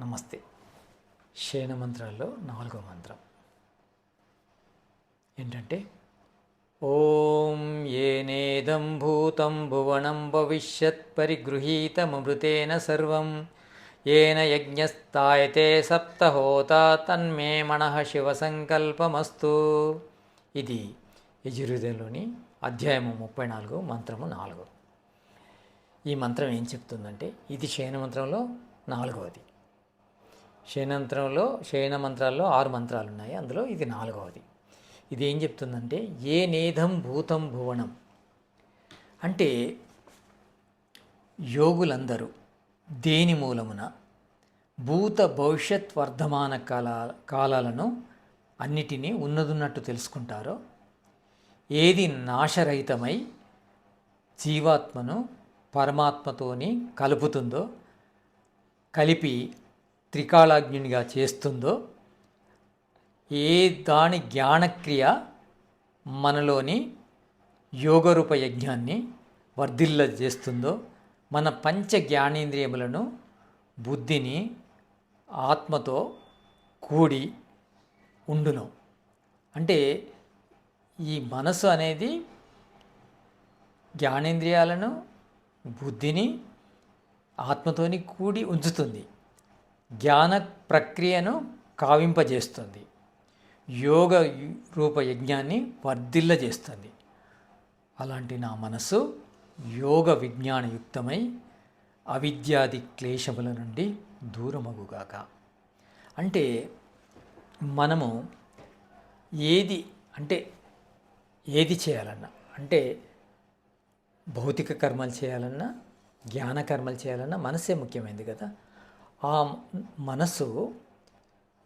నమస్తే. శయన మంత్రాల్లో నాలుగో మంత్రం. ఏంటంటే ఓం ఏనేదం భూతం భువనం భవిష్యత్ పరిగృహీతమృతేన సర్వం. ఏన యజ్ఞస్థాయతే సప్తహోత తన్మే మనః శివసంకల్పమస్తు. ఇది యజుర్వేదంలోని అధ్యాయము ముప్పై నాలుగు మంత్రము నాలుగు. ఈ మంత్రం ఏం చెప్తుందంటే ఇది శయన మంత్రంలో నాలుగవది. శయనంత్రంలో శయన మంత్రాల్లో ఆరు మంత్రాలు ఉన్నాయి అందులో ఇది నాలుగవది. ఇది ఏం చెప్తుందంటే ఏ నేధం భూతం భువనం. అంటే యోగులందరూ దేని మూలమున? భూత భవిష్యత్ వర్ధమాన కాల కాలాలను అన్నిటినీ ఉన్నదున్నట్టు తెలుసుకుంటారో ఏది నాశరహితమై జీవాత్మను పరమాత్మతోని కలుపుతుందో కలిపి త్రికాళాగ్నిగా చేస్తుందో ఏ దాని జ్ఞానక్రియ మనలోని యోగరూప యజ్ఞాన్ని వర్ధిల్ల చేస్తుందో మన పంచ జ్ఞానేంద్రియములను బుద్ధిని ఆత్మతో కూడి ఉండును. అంటే ఈ మనసు అనేది జ్ఞానేంద్రియాలను బుద్ధిని ఆత్మతోని కూడి ఉంచుతుంది. జ్ఞాన ప్రక్రియను కావింపజేస్తుంది. యోగ రూప యజ్ఞాన్ని వర్ధిల్లజేస్తుంది. అలాంటి నా మనసు యోగ విజ్ఞానయుక్తమై అవిద్యాది క్లేశముల నుండి దూరమగుగాక. అంటే మనము ఏది అంటే ఏది చేయాలన్నా అంటే భౌతిక కర్మలు చేయాలన్నా జ్ఞాన కర్మలు చేయాలన్నా మనసే ముఖ్యమైనది కదా. ఆ మనసు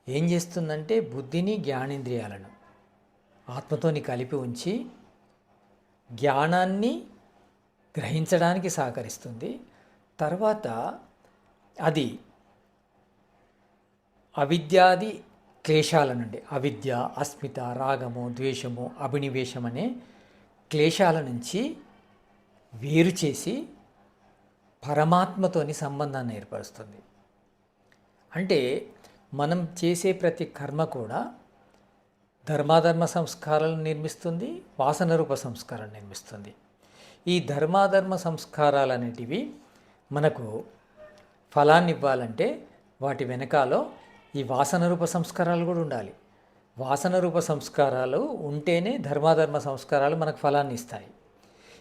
ఏం చేస్తుందంటే బుద్ధిని జ్ఞానేంద్రియాలను ఆత్మతోని కలిపి ఉంచి జ్ఞానాన్ని గ్రహించడానికి సహకరిస్తుంది. తర్వాత అది అవిద్యాది క్లేశాల నుండి అవిద్య అస్మిత రాగము ద్వేషము అభినివేశం అనే క్లేశాల నుంచి వేరు చేసి పరమాత్మతోని సంబంధాన్ని ఏర్పరుస్తుంది. అంటే మనం చేసే ప్రతి కర్మ కూడా ధర్మాధర్మ సంస్కారాలను నిర్మిస్తుంది వాసన రూప సంస్కారాలను నిర్మిస్తుంది. ఈ ధర్మాధర్మ సంస్కారాలు అనేటివి మనకు ఫలాన్ని ఇవ్వాలంటే వాటి వెనకాలో ఈ వాసన రూప సంస్కారాలు కూడా ఉండాలి. వాసన రూప సంస్కారాలు ఉంటేనే ధర్మాధర్మ సంస్కారాలు మనకు ఫలాన్ని ఇస్తాయి.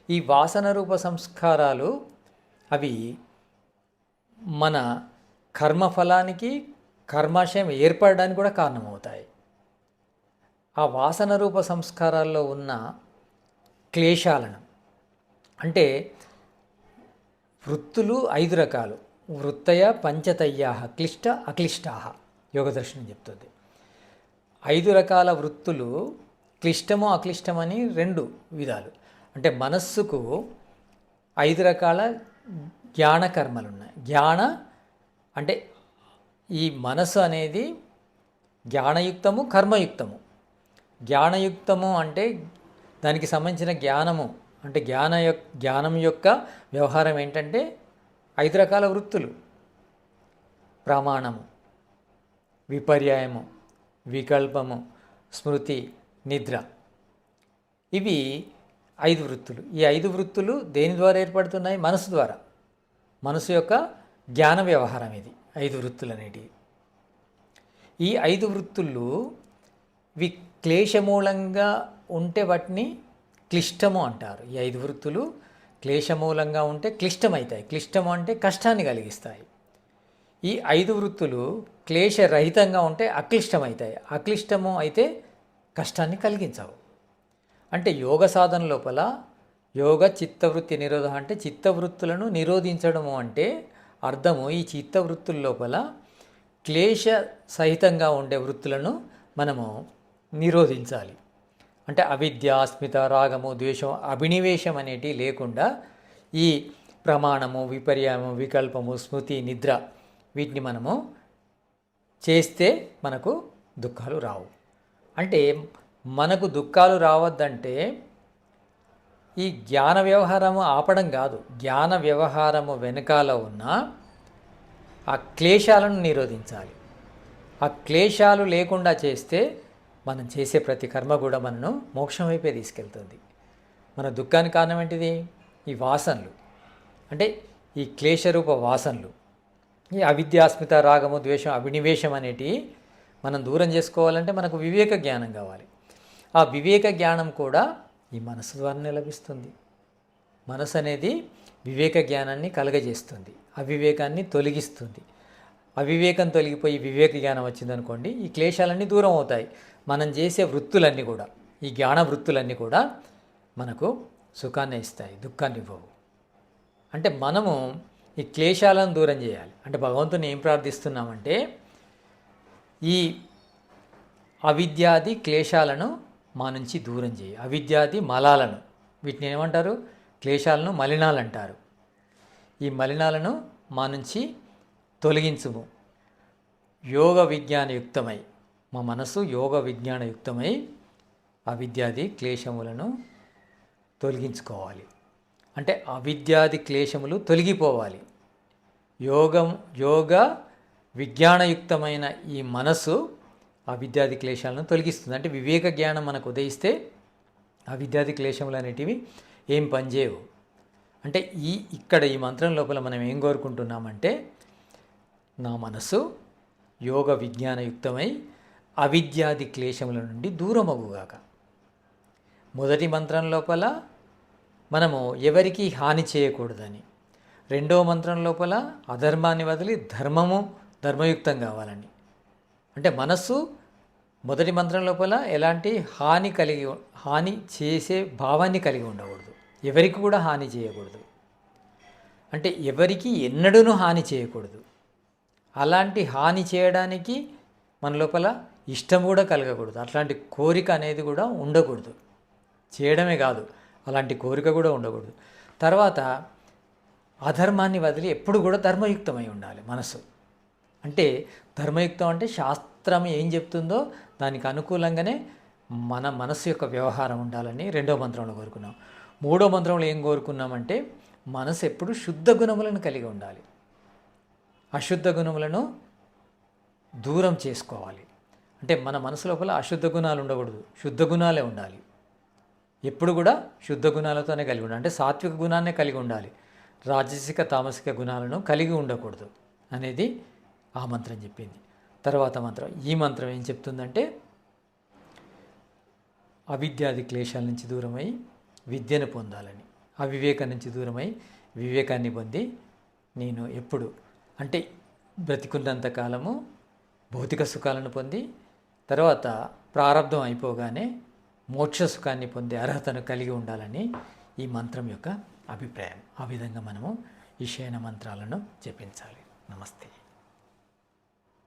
ఈ వాసన రూప సంస్కారాలు అవి మన కర్మఫలానికి కర్మాశయం ఏర్పడడానికి కూడా కారణమవుతాయి. ఆ వాసన రూప సంస్కారాల్లో ఉన్న క్లేశాలను అంటే వృత్తులు ఐదు రకాలు వృత్తయ పంచతయ్యా క్లిష్ట అక్లిష్టా యోగదర్శనం చెప్తుంది. ఐదు రకాల వృత్తులు క్లిష్టము అక్లిష్టమని రెండు విధాలు. అంటే మనస్సుకు ఐదు రకాల జ్ఞాన కర్మలు ఉన్నాయి. జ్ఞాన అంటే ఈ మనసు అనేది జ్ఞానయుక్తము కర్మయుక్తము. జ్ఞానయుక్తము అంటే దానికి సంబంధించిన జ్ఞానము అంటే జ్ఞాన జ్ఞానం యొక్క వ్యవహారం ఏంటంటే ఐదు రకాల వృత్తులు. ప్రమాణము విపర్యాయము వికల్పము స్మృతి నిద్ర. ఇవి ఐదు వృత్తులు. ఈ ఐదు వృత్తులు దేని ద్వారా ఏర్పడుతున్నాయి? మనసు ద్వారా. మనసు యొక్క జ్ఞాన వ్యవహారం ఇది ఐదు వృత్తులు అనేటివి. ఈ ఐదు వృత్తులు వి క్లేశమూలంగా ఉంటే వాటిని క్లిష్టము అంటారు. ఈ ఐదు వృత్తులు క్లేశమూలంగా ఉంటే క్లిష్టమవుతాయి క్లిష్టము అంటే కష్టాన్ని కలిగిస్తాయి. ఈ ఐదు వృత్తులు క్లేశరహితంగా ఉంటే అక్లిష్టమవుతాయి అక్లిష్టము అయితే కష్టాన్ని కలిగించవు. అంటే యోగ సాధన లోపల యోగ చిత్తవృత్తి నిరోధం అంటే చిత్తవృత్తులను నిరోధించడము అంటే అర్థము ఈ చిత్తవృత్తుల లోపల క్లేశ సహితంగా ఉండే వృత్తులను మనము నిరోధించాలి. అంటే అవిద్య అస్మిత రాగము ద్వేషం అభినివేశం అనేటివి లేకుండా ఈ ప్రమాణము విపర్యాము వికల్పము స్మృతి నిద్ర వీటిని మనము చేస్తే మనకు దుఃఖాలు రావు. అంటే మనకు దుఃఖాలు రావద్దంటే ఈ జ్ఞాన వ్యవహారము ఆపడం కాదు. జ్ఞాన వ్యవహారము వెనకాల ఉన్న ఆ క్లేశాలను నిరోధించాలి. ఆ క్లేశాలు లేకుండా చేస్తే మనం చేసే ప్రతి కర్మ కూడా మనను మోక్షం వైపే తీసుకెళ్తుంది. మన దుఃఖానికి కారణం ఏంటిది? ఈ వాసనలు. అంటే ఈ క్లేశరూప వాసనలు. ఈ అవిద్యాస్మిత రాగము ద్వేషం అభినివేశం అనేటివి మనం దూరం చేసుకోవాలంటే మనకు వివేక జ్ఞానం కావాలి. ఆ వివేక జ్ఞానం కూడా ఈ మనసు ద్వారానే లభిస్తుంది. మనసు అనేది వివేక జ్ఞానాన్ని కలగజేస్తుంది. అవివేకాన్ని తొలగిస్తుంది. అవివేకం తొలగిపోయి వివేక జ్ఞానం వచ్చిందనుకోండి ఈ క్లేశాలన్నీ దూరం అవుతాయి. మనం చేసే వృత్తులన్నీ కూడా ఈ జ్ఞాన వృత్తులన్నీ కూడా మనకు సుఖాన్ని ఇస్తాయి దుఃఖాన్ని ఇవ్వవు. అంటే మనము ఈ క్లేశాలను దూరం చేయాలి. అంటే భగవంతుని ఏం ప్రార్థిస్తున్నామంటే ఈ అవిద్యాది క్లేశాలను మా నుంచి దూరం చేయి. అవిద్యాది మలాలను. వీటిని ఏమంటారు? క్లేశాలను మలినాలు అంటారు ఈ మలినాలను మా నుంచి తొలగించుము. యోగ విజ్ఞానయుక్తమై. మా మనసు యోగ విజ్ఞానయుక్తమై అవిద్యాది క్లేశములను తొలగించుకోవాలి. అంటే అవిద్యాది క్లేశములు తొలగిపోవాలి. యోగం యోగ విజ్ఞానయుక్తమైన ఈ మనసు ఆ విద్యాది క్లేశాలను తొలగిస్తుంది. అంటే వివేక జ్ఞానం మనకు ఉదయిస్తే ఆ విద్యాది క్లేశములు అనేటివి ఏం పనిచేయవు. అంటే ఈ ఇక్కడ ఈ మంత్రం లోపల మనం ఏం కోరుకుంటున్నామంటే నా మనసు యోగ విజ్ఞానయుక్తమై అవిద్యాది క్లేశముల నుండి దూరమగుగాక. మొదటి మంత్రం లోపల మనము ఎవరికి హాని చేయకూడదని. రెండవ మంత్రం లోపల అధర్మాన్ని వదిలి ధర్మము ధర్మయుక్తం కావాలని. అంటే మనస్సు మొదటి మంత్రం లోపల ఎలాంటి హాని కలిగి హాని చేసే భావాన్ని కలిగి ఉండకూడదు. ఎవరికి కూడా హాని చేయకూడదు. అంటే ఎవరికి ఎన్నడూనూ హాని చేయకూడదు. అలాంటి హాని చేయడానికి మన లోపల ఇష్టం కూడా కలగకూడదు. అట్లాంటి కోరిక అనేది కూడా ఉండకూడదు. చేయడమే కాదు అలాంటి కోరిక కూడా ఉండకూడదు. తర్వాత అధర్మాన్ని వదిలి ఎప్పుడు కూడా ధర్మయుక్తమై ఉండాలి మనసు. అంటే ధర్మయుక్తం అంటే శాస్త్రం ఏం చెప్తుందో దానికి అనుకూలంగానే మన మనసు యొక్క వ్యవహారం ఉండాలని రెండో మంత్రంలో కోరుకున్నాం. మూడో మంత్రంలో ఏం కోరుకున్నామంటే మనసు ఎప్పుడు శుద్ధ గుణములను కలిగి ఉండాలి. అశుద్ధ గుణములను దూరం చేసుకోవాలి. అంటే మన మనసు లోపల అశుద్ధ గుణాలు ఉండకూడదు. శుద్ధ గుణాలే ఉండాలి. ఎప్పుడు కూడా శుద్ధ గుణాలతోనే కలిగి ఉండాలి. అంటే సాత్విక గుణాన్నే కలిగి ఉండాలి. రాజసిక తామసిక గుణాలను కలిగి ఉండకూడదు అనేది ఆ మంత్రం చెప్పింది. తర్వాత మంత్రం ఈ మంత్రం ఏం చెప్తుందంటే అవిద్యాది క్లేశాల నుంచి దూరమై విద్యను పొందాలని అవివేకం నుంచి దూరమై వివేకాన్ని పొంది నేను ఎప్పుడు అంటే బ్రతికున్నంత కాలము భౌతిక సుఖాలను పొంది తర్వాత ప్రారంధం అయిపోగానే మోక్ష సుఖాన్ని పొందే అర్హతను కలిగి ఉండాలని ఈ మంత్రం యొక్క అభిప్రాయం. ఆ విధంగా మనము ఈ శయన మంత్రాలను జపించాలి. నమస్తే.